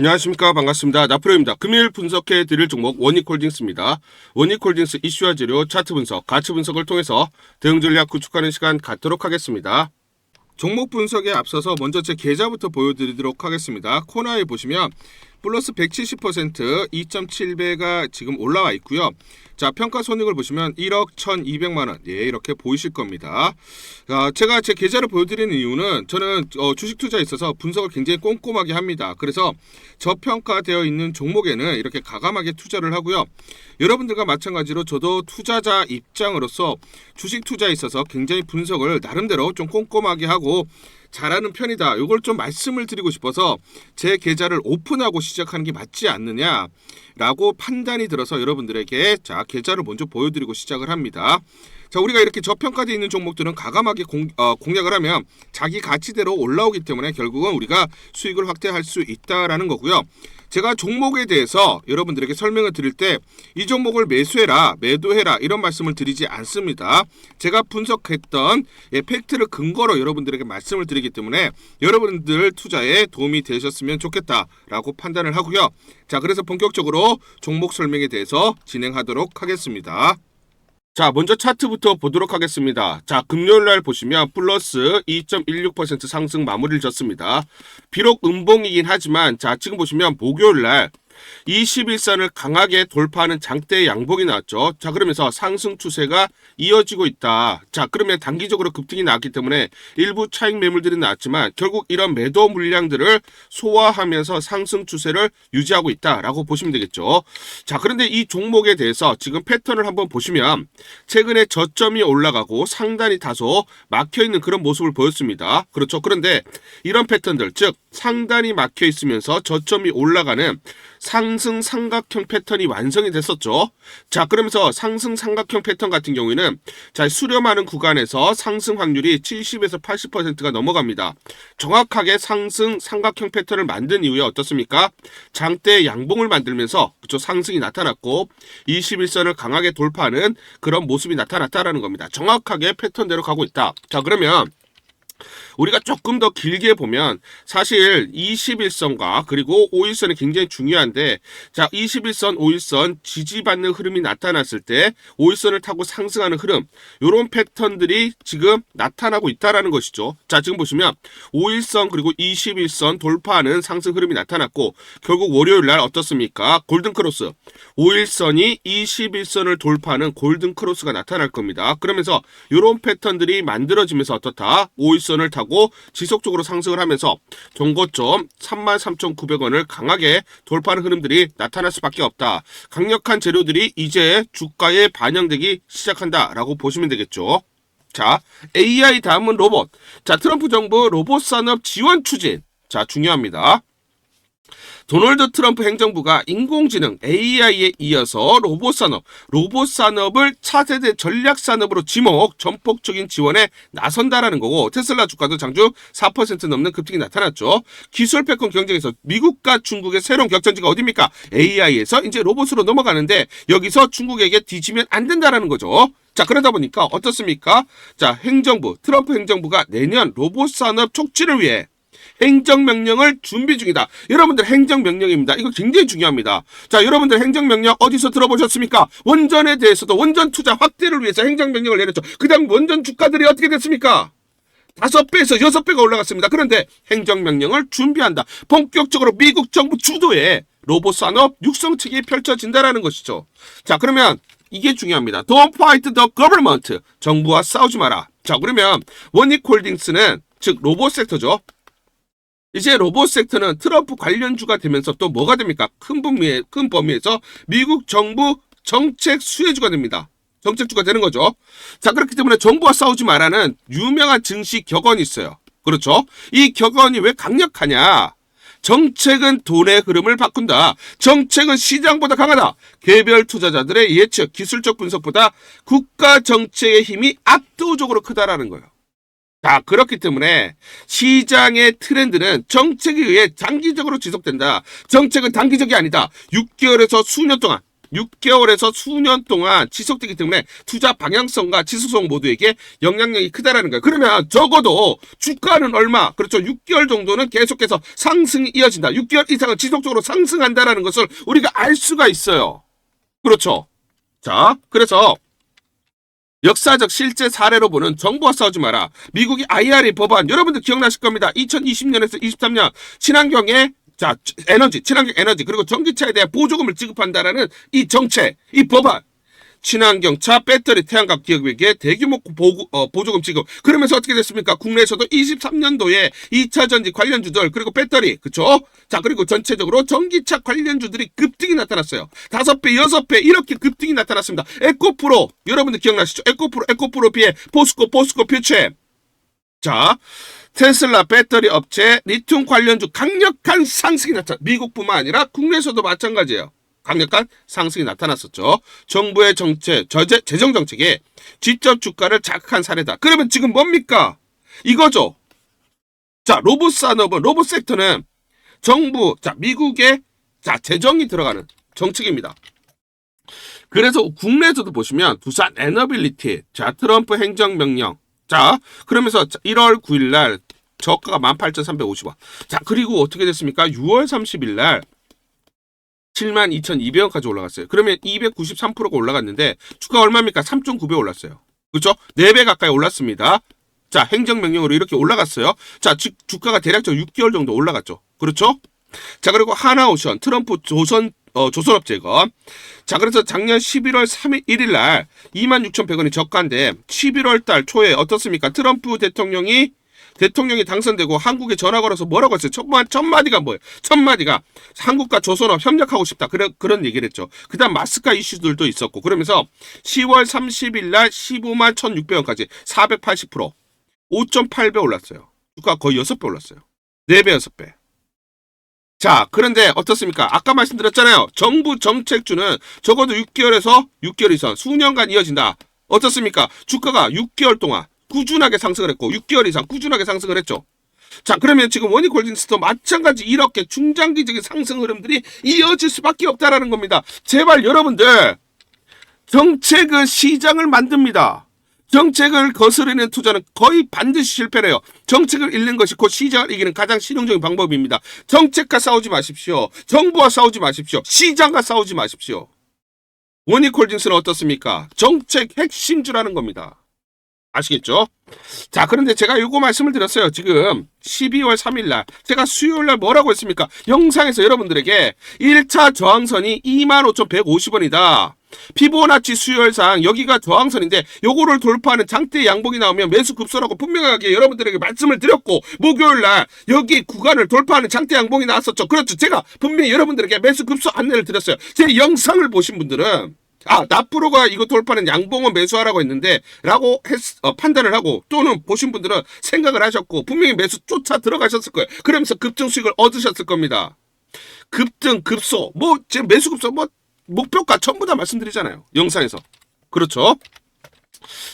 안녕하십니까. 반갑습니다. 나프로입니다. 금일 분석해 드릴 종목 원익홀딩스입니다. 원익홀딩스 이슈와 재료 차트 분석 가치 분석을 통해서 대응 전략 구축하는 시간 갖도록 하겠습니다. 종목 분석에 앞서서 먼저 제 계좌부터 보여드리도록 하겠습니다. 코너에 보시면 플러스 170% 2.7배가 지금 올라와 있고요. 자 평가 손익을 보시면 1억 1200만 원. 예 이렇게 보이실 겁니다. 아, 제가 제 계좌를 보여드리는 이유는 저는 어, 주식 투자에 있어서 분석을 굉장히 꼼꼼하게 합니다. 그래서 저평가되어 있는 종목에는 이렇게 가감하게 투자를 하고요. 여러분들과 마찬가지로 저도 투자자 입장으로서 주식 투자에 있어서 굉장히 분석을 나름대로 좀 꼼꼼하게 하고 잘하는 편이다. 이걸 좀 말씀을 드리고 싶어서 제 계좌를 오픈하고 시작하는 게 맞지 않느냐라고 판단이 들어서 여러분들에게 자 계좌를 먼저 보여드리고 시작을 합니다. 자 우리가 이렇게 저평가되어 있는 종목들은 가감하게 공, 어, 공략을 하면 자기 가치대로 올라오기 때문에 결국은 우리가 수익을 확대할 수 있다라는 거고요. 제가 종목에 대해서 여러분들에게 설명을 드릴 때 이 종목을 매수해라, 매도해라 이런 말씀을 드리지 않습니다. 제가 분석했던 예, 팩트를 근거로 여러분들에게 말씀을 드리기 때문에 여러분들 투자에 도움이 되셨으면 좋겠다라고 판단을 하고요. 자, 그래서 본격적으로 종목 설명에 대해서 진행하도록 하겠습니다. 자, 먼저 차트부터 보도록 하겠습니다. 자, 금요일 날 보시면 플러스 2.16% 상승 마무리를 졌습니다. 비록 음봉이긴 하지만 자, 지금 보시면 목요일 날 21선을 강하게 돌파하는 장대 양봉이 나왔죠. 자, 그러면서 상승 추세가 이어지고 있다. 자, 그러면 단기적으로 급등이 나왔기 때문에 일부 차익 매물들이 나왔지만 결국 이런 매도 물량들을 소화하면서 상승 추세를 유지하고 있다라고 보시면 되겠죠. 자, 그런데 이 종목에 대해서 지금 패턴을 한번 보시면 최근에 저점이 올라가고 상단이 다소 막혀 있는 그런 모습을 보였습니다. 그렇죠. 그런데 이런 패턴들, 즉 상단이 막혀 있으면서 저점이 올라가는 상승 삼각형 패턴이 완성이 됐었죠. 자, 그러면서 상승 삼각형 패턴 같은 경우에는 자, 수렴하는 구간에서 상승 확률이 70에서 80%가 넘어갑니다. 정확하게 상승 삼각형 패턴을 만든 이후에 어떻습니까? 장대 양봉을 만들면서 그쵸 상승이 나타났고 21선을 강하게 돌파하는 그런 모습이 나타났다라는 겁니다. 정확하게 패턴대로 가고 있다. 자, 그러면 우리가 조금 더 길게 보면 사실 21선과 그리고 5일선이 굉장히 중요한데 자 21선, 5일선 지지받는 흐름이 나타났을 때 5일선을 타고 상승하는 흐름 이런 패턴들이 지금 나타나고 있다라는 것이죠. 자 지금 보시면 5일선 그리고 21선 돌파하는 상승 흐름이 나타났고 결국 월요일 날 어떻습니까? 골든 크로스 5일선이 21선을 돌파하는 골든 크로스가 나타날 겁니다. 그러면서 이런 패턴들이 만들어지면서 어떻다? 5일선 을 타고 지속적으로 상승을 하면서 종고점 33,900원을 강하게 돌파하는 흐름들이 나타날 수밖에 없다. 강력한 재료들이 이제 주가에 반영되기 시작한다라고 보시면 되겠죠. 자, AI 다음은 로봇. 자, 트럼프 정부 로봇 산업 지원 추진. 자, 중요합니다. 도널드 트럼프 행정부가 인공지능 AI에 이어서 로봇 산업, 로봇 산업을 차세대 전략 산업으로 지목, 전폭적인 지원에 나선다라는 거고 테슬라 주가도 장주 4% 넘는 급등이 나타났죠. 기술 패권 경쟁에서 미국과 중국의 새로운 격전지가 어디입니까? AI에서 이제 로봇으로 넘어가는데 여기서 중국에게 뒤지면 안 된다라는 거죠. 자, 그러다 보니까 어떻습니까? 자, 행정부, 트럼프 행정부가 내년 로봇 산업 촉진을 위해 행정명령을 준비 중이다. 여러분들 행정명령입니다. 이거 굉장히 중요합니다. 자, 여러분들 행정명령 어디서 들어보셨습니까? 원전에 대해서도 원전 투자 확대를 위해서 행정명령을 내렸죠. 그 다음 원전 주가들이 어떻게 됐습니까? 다섯 배에서 여섯 배가 올라갔습니다. 그런데 행정명령을 준비한다. 본격적으로 미국 정부 주도의 로봇 산업 육성책이 펼쳐진다라는 것이죠. 자, 그러면 이게 중요합니다. Don't fight the government. 정부와 싸우지 마라. 자, 그러면 원익 홀딩스는 즉 로봇 섹터죠. 이제 로봇 섹터는 트럼프 관련주가 되면서 또 뭐가 됩니까? 큰 범위에, 큰 범위에서 미국 정부 정책 수혜주가 됩니다. 정책주가 되는 거죠. 자, 그렇기 때문에 정부와 싸우지 말라는 유명한 증시 격언이 있어요. 그렇죠? 이 격언이 왜 강력하냐? 정책은 돈의 흐름을 바꾼다. 정책은 시장보다 강하다. 개별 투자자들의 예측, 기술적 분석보다 국가 정책의 힘이 압도적으로 크다라는 거예요. 자, 그렇기 때문에 시장의 트렌드는 정책에 의해 장기적으로 지속된다. 정책은 단기적이 아니다. 6개월에서 수년 동안 6개월에서 수년 동안 지속되기 때문에 투자 방향성과 지속성 모두에게 영향력이 크다라는 거예요. 그러면 적어도 주가는 얼마? 그렇죠. 6개월 정도는 계속해서 상승이 이어진다. 6개월 이상은 지속적으로 상승한다라는 것을 우리가 알 수가 있어요. 그렇죠. 자, 그래서 역사적 실제 사례로 보는 정부와 싸우지 마라. 미국이 IRA 법안 여러분들 기억나실 겁니다. 2020년에서 23년 친환경의 자 에너지, 친환경 에너지 그리고 전기차에 대한 보조금을 지급한다라는 이 정책, 이 법안. 친환경차, 배터리, 태양광 기업에게 대규모 보고, 어, 보조금 지급. 그러면서 어떻게 됐습니까? 국내에서도 23년도에 2차 전지 관련 주들, 그리고 배터리, 그쵸? 자, 그리고 전체적으로 전기차 관련 주들이 급등이 나타났어요. 다섯 배, 여섯 배, 이렇게 급등이 나타났습니다. 에코프로, 여러분들 기억나시죠? 에코프로, 에코프로 비해 포스코, 포스코 퓨처. 자, 테슬라 배터리 업체 리튬 관련주 강력한 상승이 나타. 미국뿐만 아니라 국내에서도 마찬가지예요. 강력한 상승이 나타났었죠. 정부의 정책, 저재, 재정 정책에 직접 주가를 자극한 사례다. 그러면 지금 뭡니까? 이거죠. 자, 로봇 산업은 로봇 섹터는 정부, 자, 미국의 자, 재정이 들어가는 정책입니다. 그래서 국내에서도 보시면 두산 에너빌리티, 자, 트럼프 행정명령, 자, 그러면서 1월 9일 날 저가가 18,350원. 자, 그리고 어떻게 됐습니까? 6월 30일 날 72,200원까지 올라갔어요. 그러면 293%가 올라갔는데 주가 얼마입니까? 3,900 올랐어요. 그렇죠? 4배 가까이 올랐습니다. 자, 행정명령으로 이렇게 올라갔어요. 자, 주, 주가가 대략적으로 6개월 정도 올라갔죠. 그렇죠? 자, 그리고 하나오션, 트럼프 조선, 어, 조선업재건. 자, 그래서 작년 11월 3일, 1일 날 26,100원이 저가인데 11월 달 초에 어떻습니까? 트럼프 대통령이 대통령이 당선되고 한국에 전화 걸어서 뭐라고 했어요? 첫, 마, 첫 마디가 뭐예요? 첫 마디가 한국과 조선업 협력하고 싶다. 그래, 그런 얘기를 했죠. 그 다음 마스카 이슈들도 있었고. 그러면서 10월 30일 날 15만 1,600원까지 480% 5.8배 올랐어요. 주가 거의 6배 올랐어요. 4배, 6배. 자, 그런데 어떻습니까? 아까 말씀드렸잖아요. 정부 정책주는 적어도 6개월에서 6개월 이상 수년간 이어진다. 어떻습니까? 주가가 6개월 동안 꾸준하게 상승을 했고 6개월 이상 꾸준하게 상승을 했죠. 자, 그러면 지금 원익홀딩스도 마찬가지 이렇게 중장기적인 상승 흐름들이 이어질 수밖에 없다라는 겁니다. 제발 여러분들 정책은 시장을 만듭니다. 정책을 거스르는 투자는 거의 반드시 실패해요. 정책을 잃는 것이 곧 시장을 이기는 가장 실용적인 방법입니다. 정책과 싸우지 마십시오. 정부와 싸우지 마십시오. 시장과 싸우지 마십시오. 원익홀딩스는 어떻습니까? 정책 핵심주라는 겁니다. 아시겠죠? 자, 그런데 제가 요거 말씀을 드렸어요. 지금 12월 3일 날 제가 수요일 날 뭐라고 했습니까? 영상에서 여러분들에게 1차 저항선이 25,150원이다. 피보나치 수요일상 여기가 저항선인데 요거를 돌파하는 장대 양봉이 나오면 매수 급소라고 분명하게 여러분들에게 말씀을 드렸고 목요일 날 여기 구간을 돌파하는 장대 양봉이 나왔었죠. 그렇죠. 제가 분명히 여러분들에게 매수 급소 안내를 드렸어요. 제 영상을 보신 분들은 아, 나프로가 이거 돌파는 양봉은 매수하라고 했는데, 라고 했, 어, 판단을 하고, 또는 보신 분들은 생각을 하셨고, 분명히 매수 쫓아 들어가셨을 거예요. 그러면서 급등 수익을 얻으셨을 겁니다. 급등, 급소, 뭐, 지금 매수 급소, 뭐, 목표가 전부 다 말씀드리잖아요. 영상에서. 그렇죠?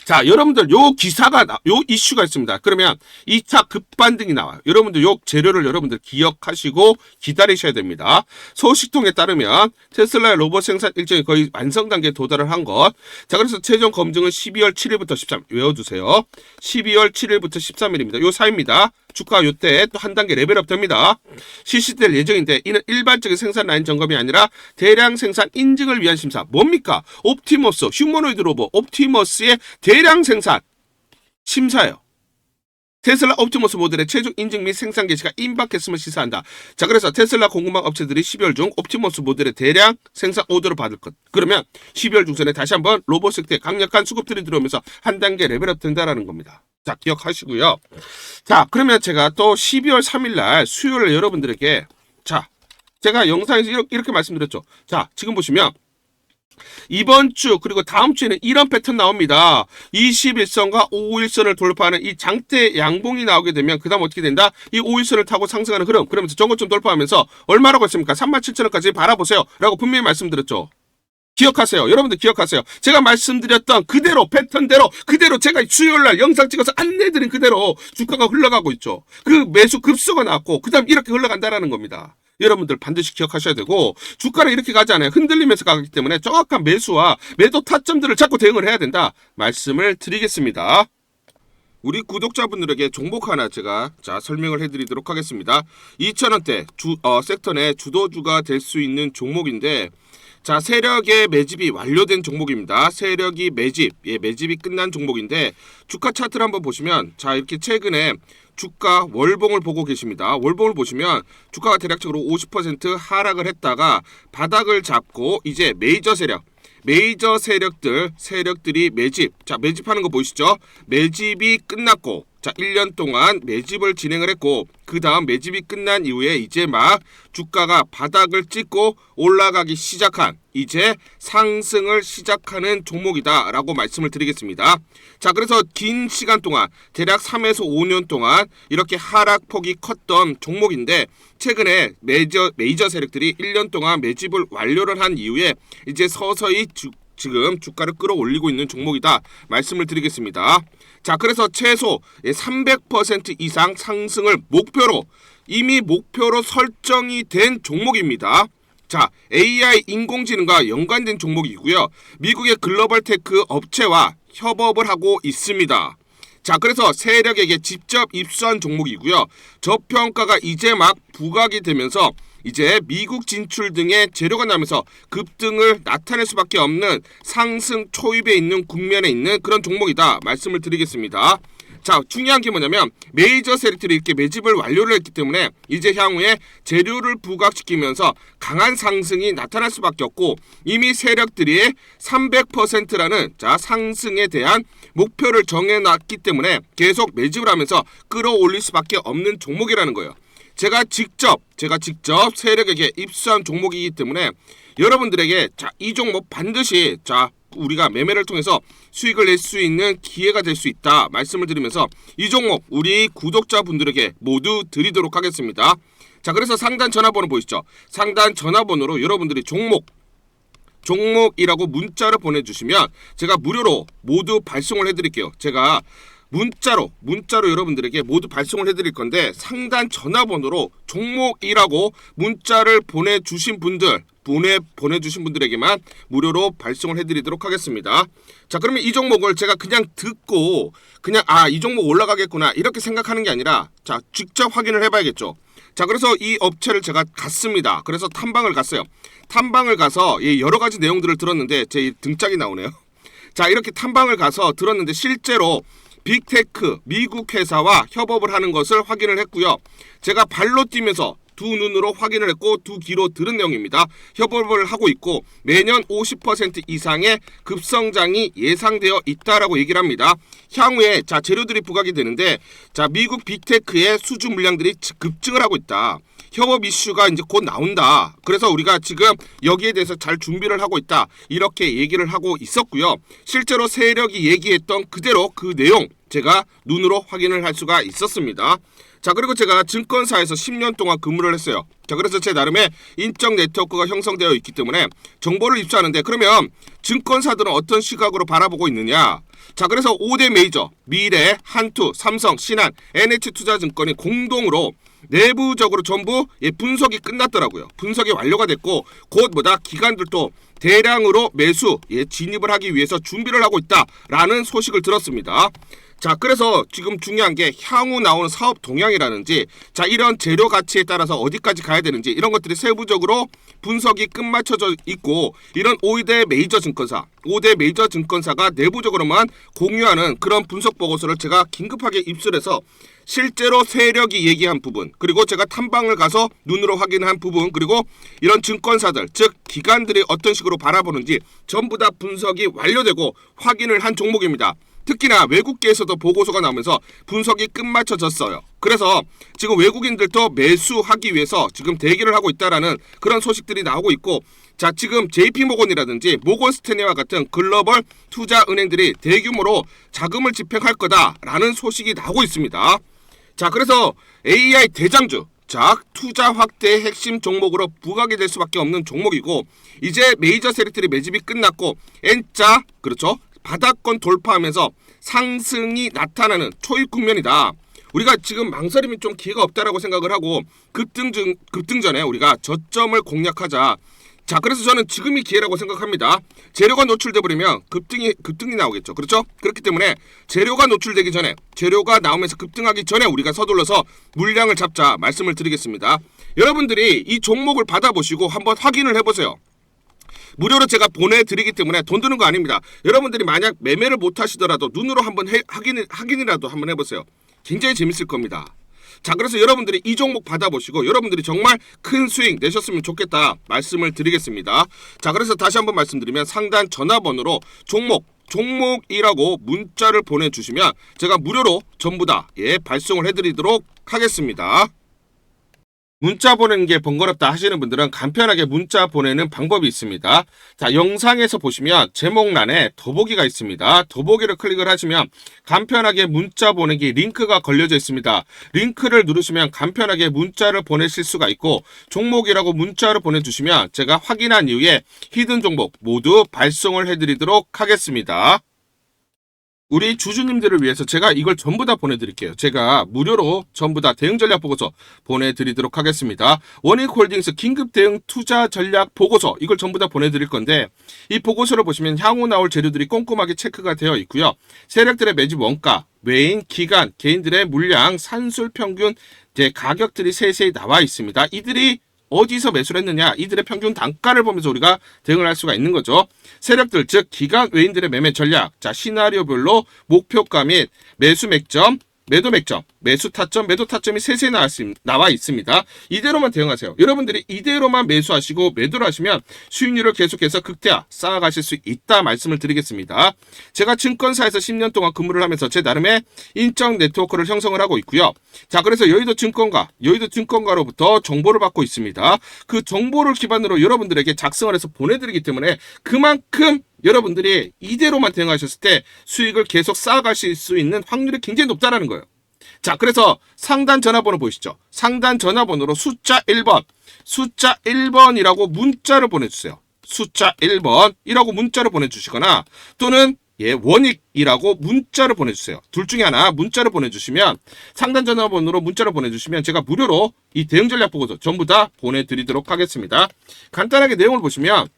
자, 여러분들 요 기사가 나- 요 이슈가 있습니다. 그러면 2차 급반등이 나와요. 여러분들 요 재료를 여러분들 기억하시고 기다리셔야 됩니다. 소식통에 따르면 테슬라의 로봇 생산 일정이 거의 완성 단계에 도달을 한 것. 자, 그래서 최종 검증은 12월 7일부터 13 외워 두세요. 12월 7일부터 13일입니다. 요 사이입니다. 주가 요때 또 한 단계 레벨업 됩니다. 실시될 예정인데 이는 일반적인 생산 라인 점검이 아니라 대량 생산 인증을 위한 심사. 뭡니까? 옵티머스, 휴머노이드 로봇 옵티머스의 대량 생산 심사예요. 테슬라 옵티머스 모델의 최종 인증 및 생산 개시가 임박했음을 시사한다. 자, 그래서 테슬라 공급망 업체들이 12월 중 옵티머스 모델의 대량 생산 오더를 받을 것. 그러면 12월 중순에 다시 한번 로봇 섹터에 강력한 수급 들이 들어오면서 한 단계 레벨업 된다라는 겁니다. 자, 기억하시고요. 자, 그러면 제가 또 12월 3일 날 수요일 여러분들에게 자, 제가 영상에서 이렇게, 이렇게 말씀드렸죠. 자, 지금 보시면 이번 주 그리고 다음 주에는 이런 패턴 나옵니다. 21선과 5일선을 돌파하는 이 장대 양봉이 나오게 되면 그 다음 어떻게 된다? 이 5일선을 타고 상승하는 흐름. 그러면서 저거좀 돌파하면서 얼마라고 했습니까? 37,000원까지 바라보세요. 라고 분명히 말씀드렸죠. 기억하세요. 여러분들 기억하세요. 제가 말씀드렸던 그대로 패턴대로 그대로 제가 수요일 날 영상 찍어서 안내드린 그대로 주가가 흘러가고 있죠. 그 매수 급수가 나왔고 그다음 이렇게 흘러간다라는 겁니다. 여러분들 반드시 기억하셔야 되고 주가는 이렇게 가지 않아요. 흔들리면서 가기 때문에 정확한 매수와 매도 타점들을 잡고 대응을 해야 된다. 말씀을 드리겠습니다. 우리 구독자분들에게 종목 하나 제가 자 설명을 해드리도록 하겠습니다. 2,000원대 주 어, 섹터 내 주도주가 될 수 있는 종목인데 자 세력의 매집이 완료된 종목입니다. 세력이 매집 예 매집이 끝난 종목인데 주가 차트를 한번 보시면 자 이렇게 최근에 주가 월봉을 보고 계십니다. 월봉을 보시면 주가가 대략적으로 50% 하락을 했다가 바닥을 잡고 이제 메이저 세력 메이저 세력들 세력들이 매집 자 매집하는 거 보이시죠? 매집이 끝났고 자 1년 동안 매집을 진행을 했고 그 다음 매집이 끝난 이후에 이제 막 주가가 바닥을 찍고 올라가기 시작한 이제 상승을 시작하는 종목이다라고 말씀을 드리겠습니다. 자 그래서 긴 시간 동안 대략 3에서 5년 동안 이렇게 하락폭이 컸던 종목인데 최근에 메이저 메이저 세력들이 1년 동안 매집을 완료를 한 이후에 이제 서서히 주, 지금 주가를 끌어올리고 있는 종목이다 말씀을 드리겠습니다. 자, 그래서 최소 300% 이상 상승을 목표로 이미 목표로 설정이 된 종목입니다. 자, AI 인공지능과 연관된 종목이고요. 미국의 글로벌 테크 업체와 협업을 하고 있습니다. 자, 그래서 세력에게 직접 입수한 종목이고요. 저평가가 이제 막 부각이 되면서 이제 미국 진출 등의 재료가 나면서 급등을 나타낼 수밖에 없는 상승 초입에 있는 국면에 있는 그런 종목이다 말씀을 드리겠습니다. 자 중요한 게 뭐냐면 메이저 세력들이 이렇게 매집을 완료를 했기 때문에 이제 향후에 재료를 부각시키면서 강한 상승이 나타날 수밖에 없고 이미 세력들이 300%라는 자 상승에 대한 목표를 정해놨기 때문에 계속 매집을 하면서 끌어올릴 수밖에 없는 종목이라는 거예요. 제가 직접 제가 직접 세력에게 입수한 종목이기 때문에 여러분들에게 자 이 종목 반드시 자 우리가 매매를 통해서 수익을 낼 수 있는 기회가 될 수 있다 말씀을 드리면서 이 종목 우리 구독자분들에게 모두 드리도록 하겠습니다. 자 그래서 상단 전화번호 보이시죠? 상단 전화번호로 여러분들이 종목 종목이라고 문자를 보내주시면 제가 무료로 모두 발송을 해드릴게요. 제가 문자로 문자로 여러분들에게 모두 발송을 해드릴 건데 상단 전화번호로 종목이라고 문자를 보내주신 분들 보내 보내주신 분들에게만 무료로 발송을 해드리도록 하겠습니다. 자 그러면 이 종목을 제가 그냥 듣고 그냥 아 이 종목 올라가겠구나 이렇게 생각하는 게 아니라 자 직접 확인을 해봐야겠죠. 자 그래서 이 업체를 제가 갔습니다. 그래서 탐방을 갔어요. 탐방을 가서 예, 여러 가지 내용들을 들었는데 제 등짝이 나오네요. 자 이렇게 탐방을 가서 들었는데 실제로 빅테크 미국 회사와 협업을 하는 것을 확인을 했고요. 제가 발로 뛰면서 두 눈으로 확인을 했고 두 귀로 들은 내용입니다. 협업을 하고 있고 매년 50% 이상의 급성장이 예상되어 있다라고 얘기를 합니다. 향후에 자 재료들이 부각이 되는데 자 미국 빅테크의 수주 물량들이 급증을 하고 있다. 협업 이슈가 이제 곧 나온다. 그래서 우리가 지금 여기에 대해서 잘 준비를 하고 있다. 이렇게 얘기를 하고 있었고요. 실제로 세력이 얘기했던 그대로 그 내용 제가 눈으로 확인을 할 수가 있었습니다. 자 그리고 제가 증권사에서 10년 동안 근무를 했어요. 자 그래서 제 나름의 인적 네트워크가 형성되어 있기 때문에 정보를 입수하는데 그러면 증권사들은 어떤 시각으로 바라보고 있느냐? 자 그래서 5대 메이저 미래, 한투, 삼성, 신한, NH투자증권이 공동으로 내부적으로 전부 예, 분석이 끝났더라고요. 분석이 완료가 됐고 곧 뭐다 기관들도 대량으로 매수 예, 진입을 하기 위해서 준비를 하고 있다라는 소식을 들었습니다. 자, 그래서 지금 중요한 게 향후 나오는 사업 동향이라든지 자, 이런 재료 가치에 따라서 어디까지 가야 되는지 이런 것들이 세부적으로 분석이 끝마쳐져 있고 이런 5대 메이저 증권사, 5대 메이저 증권사가 내부적으로만 공유하는 그런 분석 보고서를 제가 긴급하게 입수해서 실제로 세력이 얘기한 부분, 그리고 제가 탐방을 가서 눈으로 확인한 부분, 그리고 이런 증권사들, 즉 기관들이 어떤 식으로 바라보는지 전부 다 분석이 완료되고 확인을 한 종목입니다. 특히나 외국계에서도 보고서가 나오면서 분석이 끝마쳐졌어요. 그래서 지금 외국인들도 매수하기 위해서 지금 대기를 하고 있다라는 그런 소식들이 나오고 있고 자 지금 JP 모건이라든지 모건 스탠리와 같은 글로벌 투자 은행들이 대규모로 자금을 집행할 거다라는 소식이 나오고 있습니다. 자 그래서 AI 대장주 자 투자 확대의 핵심 종목으로 부각이 될 수밖에 없는 종목이고 이제 메이저 세력들이 매집이 끝났고 N자 그렇죠 바닥권 돌파하면서 상승이 나타나는 초입 국면이다. 우리가 지금 망설임이 좀 기회가 없다라고 생각을 하고 급등 중 급등 전에 우리가 저점을 공략하자. 자, 그래서 저는 지금이 기회라고 생각합니다. 재료가 노출돼 버리면 급등이 급등이 나오겠죠. 그렇죠? 그렇기 때문에 재료가 노출되기 전에 재료가 나오면서 급등하기 전에 우리가 서둘러서 물량을 잡자 말씀을 드리겠습니다. 여러분들이 이 종목을 받아보시고 한번 확인을 해보세요. 무료로 제가 보내드리기 때문에 돈 드는 거 아닙니다. 여러분들이 만약 매매를 못 하시더라도 눈으로 한번 해, 확인, 확인이라도 한번 해보세요. 굉장히 재밌을 겁니다. 자, 그래서 여러분들이 이 종목 받아보시고 여러분들이 정말 큰 수익 내셨으면 좋겠다 말씀을 드리겠습니다. 자, 그래서 다시 한번 말씀드리면 상단 전화번호로 종목 종목이라고 문자를 보내주시면 제가 무료로 전부 다 예, 발송을 해드리도록 하겠습니다. 문자 보내는 게 번거롭다 하시는 분들은 간편하게 문자 보내는 방법이 있습니다. 자, 영상에서 보시면 제목란에 더보기가 있습니다. 더보기를 클릭을 하시면 간편하게 문자 보내기 링크가 걸려져 있습니다. 링크를 누르시면 간편하게 문자를 보내실 수가 있고 종목이라고 문자를 보내주시면 제가 확인한 이후에 히든 종목 모두 발송을 해드리도록 하겠습니다. 우리 주주님들을 위해서 제가 이걸 전부 다 보내드릴게요. 제가 무료로 전부 다 대응 전략 보고서 보내드리도록 하겠습니다. 원익홀딩스 긴급 대응 투자 전략 보고서 이걸 전부 다 보내드릴 건데 이 보고서를 보시면 향후 나올 재료들이 꼼꼼하게 체크가 되어 있고요. 세력들의 매집 원가, 외인, 기간, 개인들의 물량, 산술 평균, 가격들이 세세히 나와 있습니다. 이들이 어디서 매수를 했느냐 이들의 평균 단가를 보면서 우리가 대응을 할 수가 있는 거죠. 세력들 즉 기간 외인들의 매매 전략 자 시나리오별로 목표가 및 매수 맥점 매도 맥점, 매수 타점, 매도 타점이 세세히 나와, 있습니다. 이대로만 대응하세요. 여러분들이 이대로만 매수하시고 매도를 하시면 수익률을 계속해서 극대화 쌓아가실 수 있다 말씀을 드리겠습니다. 제가 증권사에서 10년 동안 근무를 하면서 제 나름의 인적 네트워크를 형성을 하고 있고요. 자, 그래서 여의도 증권가, 여의도 증권가로부터 정보를 받고 있습니다. 그 정보를 기반으로 여러분들에게 작성을 해서 보내드리기 때문에 그만큼 여러분들이 이대로만 대응하셨을 때 수익을 계속 쌓아가실 수 있는 확률이 굉장히 높다라는 거예요. 자, 그래서 상단 전화번호 보이시죠? 상단 전화번호로 숫자 1번, 숫자 1번이라고 문자를 보내주세요. 숫자 1번이라고 문자를 보내주시거나 또는 예, 원익이라고 문자를 보내주세요. 둘 중에 하나 문자를 보내주시면 상단 전화번호로 문자를 보내주시면 제가 무료로 이 대응 전략 보고서 전부 다 보내드리도록 하겠습니다. 간단하게 내용을 보시면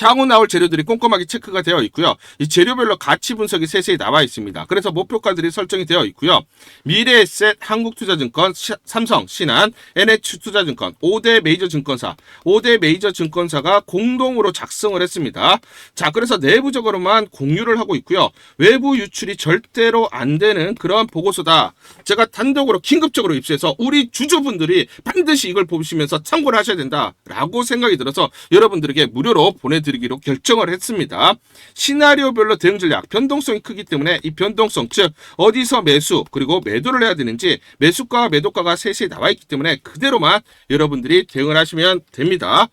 향후 나올 재료들이 꼼꼼하게 체크가 되어 있고요. 이 재료별로 가치 분석이 세세히 나와 있습니다. 그래서 목표가들이 설정이 되어 있고요. 미래에셋, 한국투자증권, 시- 삼성, 신한, NH투자증권, 5대 메이저 증권사, 5대 메이저 증권사가 공동으로 작성을 했습니다. 자, 그래서 내부적으로만 공유를 하고 있고요. 외부 유출이 절대로 안 되는 그런 보고서다. 제가 단독으로 긴급적으로 입수해서 우리 주주분들이 반드시 이걸 보시면서 참고를 하셔야 된다라고 생각이 들어서 여러분들에게 무료로 보내 드리기로 결정을 했습니다. 시나리오별로 대응 전략 변동성이 크기 때문에 이 변동성 즉 어디서 매수 그리고 매도를 해야 되는지 매수가와 매도가가 세세히 나와 있기 때문에 그대로만 여러분들이 대응을 하시면 됩니다.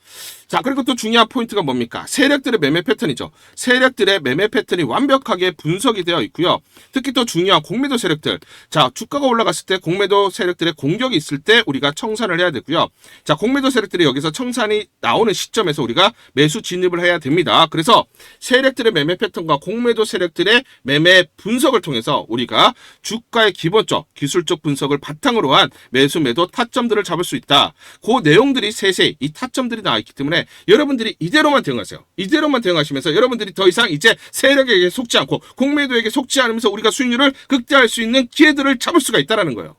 자, 그리고 또 중요한 포인트가 뭡니까? 세력들의 매매 패턴이죠. 세력들의 매매 패턴이 완벽하게 분석이 되어 있고요. 특히 또 중요한 공매도 세력들. 자, 주가가 올라갔을 때 공매도 세력들의 공격이 있을 때 우리가 청산을 해야 되고요. 자, 공매도 세력들이 여기서 청산이 나오는 시점에서 우리가 매수 진입을 해야 됩니다. 그래서 세력들의 매매 패턴과 공매도 세력들의 매매 분석을 통해서 우리가 주가의 기본적 기술적 분석을 바탕으로 한 매수 매도 타점들을 잡을 수 있다. 그 내용들이 세세히 이 타점들이 나와 있기 때문에 여러분들이 이대로만 대응하세요. 이대로만 대응하시면서 여러분들이 더 이상 이제 세력에게 속지 않고 공매도에게 속지 않으면서 우리가 수익률을 극대화할 수 있는 기회들을 잡을 수가 있다라는 거예요.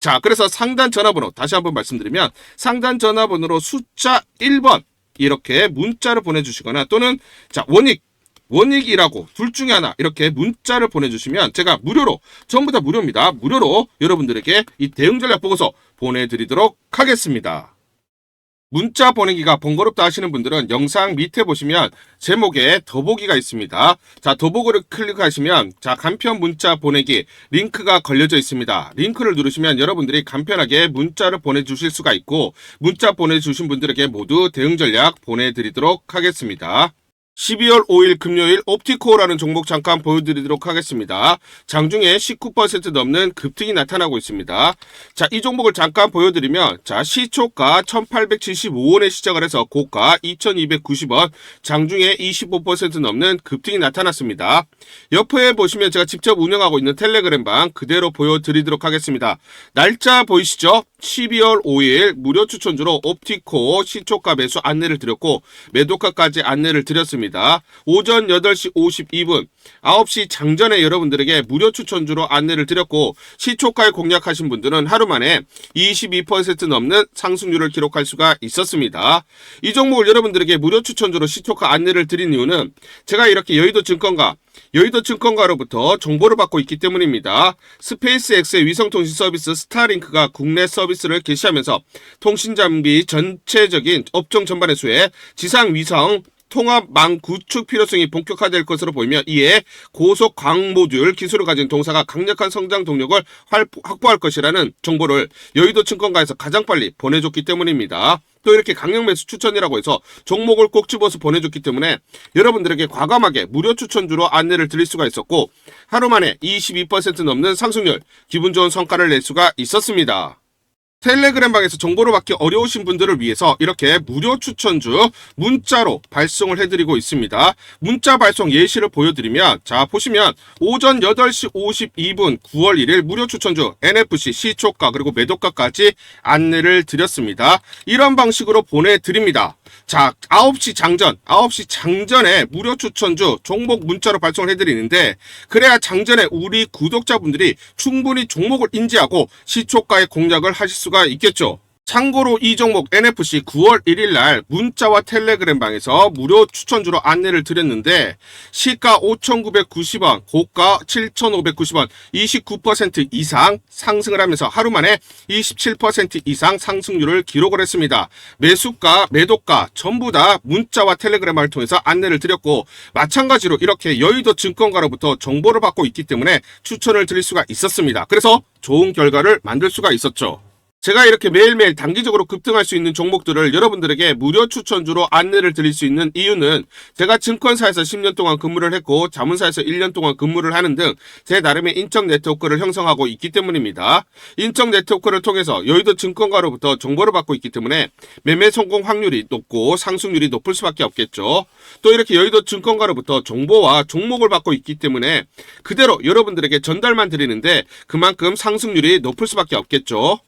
자, 그래서 상단 전화번호 다시 한번 말씀드리면 상단 전화번호로 숫자 1번 이렇게 문자를 보내주시거나 또는 자 원익 원익이라고 둘 중에 하나 이렇게 문자를 보내주시면 제가 무료로 전부 다 무료입니다. 무료로 여러분들에게 이 대응 전략 보고서 보내드리도록 하겠습니다. 문자 보내기가 번거롭다 하시는 분들은 영상 밑에 보시면 제목에 더보기가 있습니다. 자, 더보기를 클릭하시면 자, 간편 문자 보내기 링크가 걸려져 있습니다. 링크를 누르시면 여러분들이 간편하게 문자를 보내주실 수가 있고 문자 보내주신 분들에게 모두 대응 전략 보내드리도록 하겠습니다. 12월 5일 금요일 옵티코라는 종목 잠깐 보여드리도록 하겠습니다. 장중에 19% 넘는 급등이 나타나고 있습니다. 자, 이 종목을 잠깐 보여드리면, 자, 시초가 1875원에 시작을 해서 고가 2290원, 장중에 25% 넘는 급등이 나타났습니다. 옆에 보시면 제가 직접 운영하고 있는 텔레그램 방 그대로 보여드리도록 하겠습니다. 날짜 보이시죠? 12월 5일 무료 추천주로 옵티코 시초가 매수 안내를 드렸고 매도가까지 안내를 드렸습니다. 오전 8시 52분 9시 장전에 여러분들에게 무료 추천주로 안내를 드렸고 시초가에 공략하신 분들은 하루 만에 22% 넘는 상승률을 기록할 수가 있었습니다. 이 종목을 여러분들에게 무료 추천주로 시초가 안내를 드린 이유는 제가 이렇게 여의도 증권가 여의도 증권가로부터 정보를 받고 있기 때문입니다. 스페이스X의 위성통신 서비스 스타링크가 국내 서비스를 개시하면서 통신 장비 전체적인 업종 전반의 수에 지상 위성 통합망 구축 필요성이 본격화될 것으로 보이며 이에 고속 광 모듈 기술을 가진 동사가 강력한 성장 동력을 활- 확보할 것이라는 정보를 여의도 증권가에서 가장 빨리 보내줬기 때문입니다. 또 이렇게 강력 매수 추천이라고 해서 종목을 꼭 집어서 보내줬기 때문에 여러분들에게 과감하게 무료 추천주로 안내를 드릴 수가 있었고 하루 만에 22% 넘는 상승률 기분 좋은 성과를 낼 수가 있었습니다. 텔레그램 방에서 정보를 받기 어려우신 분들을 위해서 이렇게 무료 추천주 문자로 발송을 해드리고 있습니다. 문자 발송 예시를 보여드리면 자 보시면 오전 8시 52분 9월 1일 무료 추천주 NFC 시초가 그리고 매도가까지 안내를 드렸습니다. 이런 방식으로 보내드립니다. 자, 9시 장전, 9시 장전에 무료 추천주 종목 문자로 발송을 해드리는데, 그래야 장전에 우리 구독자분들이 충분히 종목을 인지하고 시초가의 공략을 하실 수가 있겠죠. 참고로 이 종목 NFC 9월 1일 날 문자와 텔레그램 방에서 무료 추천주로 안내를 드렸는데 시가 5,990원, 고가 7,590원, 29% 이상 상승을 하면서 하루 만에 27% 이상 상승률을 기록을 했습니다. 매수가, 매도가 전부 다 문자와 텔레그램을 통해서 안내를 드렸고 마찬가지로 이렇게 여의도 증권가로부터 정보를 받고 있기 때문에 추천을 드릴 수가 있었습니다. 그래서 좋은 결과를 만들 수가 있었죠. 제가 이렇게 매일매일 단기적으로 급등할 수 있는 종목들을 여러분들에게 무료 추천주로 안내를 드릴 수 있는 이유는 제가 증권사에서 10년 동안 근무를 했고 자문사에서 1년 동안 근무를 하는 등 제 나름의 인적 네트워크를 형성하고 있기 때문입니다. 인적 네트워크를 통해서 여의도 증권가로부터 정보를 받고 있기 때문에 매매 성공 확률이 높고 상승률이 높을 수밖에 없겠죠. 또 이렇게 여의도 증권가로부터 정보와 종목을 받고 있기 때문에 그대로 여러분들에게 전달만 드리는데 그만큼 상승률이 높을 수밖에 없겠죠.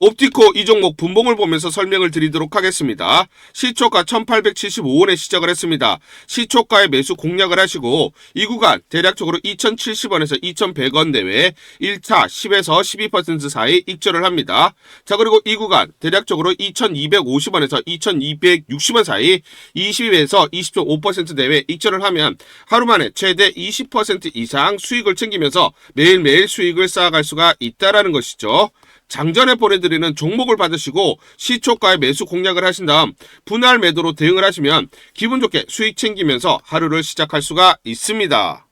옵티코 이 종목 분봉을 보면서 설명을 드리도록 하겠습니다. 시초가 1875원에 시작을 했습니다. 시초가에 매수 공략을 하시고 이 구간 대략적으로 2070원에서 2100원 내외 1차 10에서 12% 사이 익절을 합니다. 자 그리고 이 구간 대략적으로 2250원에서 2260원 사이 20에서 20.5% 내외 익절을 하면 하루 만에 최대 20% 이상 수익을 챙기면서 매일매일 수익을 쌓아갈 수가 있다라는 것이죠. 장전에 보내드리는 종목을 받으시고 시초가에 매수 공략을 하신 다음 분할 매도로 대응을 하시면 기분 좋게 수익 챙기면서 하루를 시작할 수가 있습니다.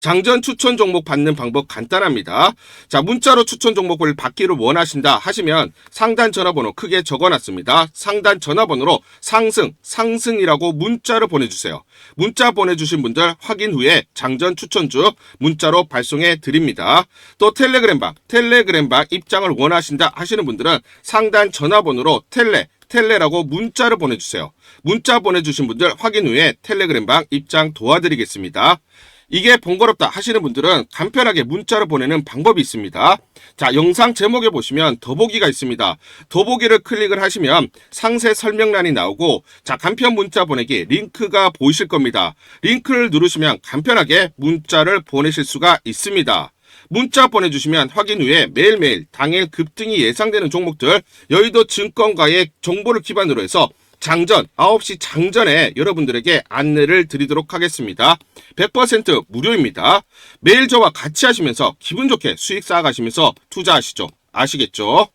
장전 추천 종목 받는 방법 간단합니다. 자, 문자로 추천 종목을 받기를 원하신다 하시면 상단 전화번호 크게 적어놨습니다. 상단 전화번호로 상승, 상승이라고 문자를 보내주세요. 문자 보내주신 분들 확인 후에 장전 추천주 문자로 발송해 드립니다. 또 텔레그램방, 텔레그램방 입장을 원하신다 하시는 분들은 상단 전화번호로 텔레, 텔레라고 문자를 보내주세요. 문자 보내주신 분들 확인 후에 텔레그램방 입장 도와드리겠습니다. 이게 번거롭다 하시는 분들은 간편하게 문자로 보내는 방법이 있습니다. 자, 영상 제목에 보시면 더보기가 있습니다. 더보기를 클릭을 하시면 상세 설명란이 나오고 자, 간편 문자 보내기 링크가 보이실 겁니다. 링크를 누르시면 간편하게 문자를 보내실 수가 있습니다. 문자 보내주시면 확인 후에 매일매일 당일 급등이 예상되는 종목들 여의도 증권가의 정보를 기반으로 해서 장전 9시 장전에 여러분들에게 안내를 드리도록 하겠습니다. 100% 무료입니다. 매일 저와 같이 하시면서 기분 좋게 수익 쌓아가시면서 투자하시죠. 아시겠죠?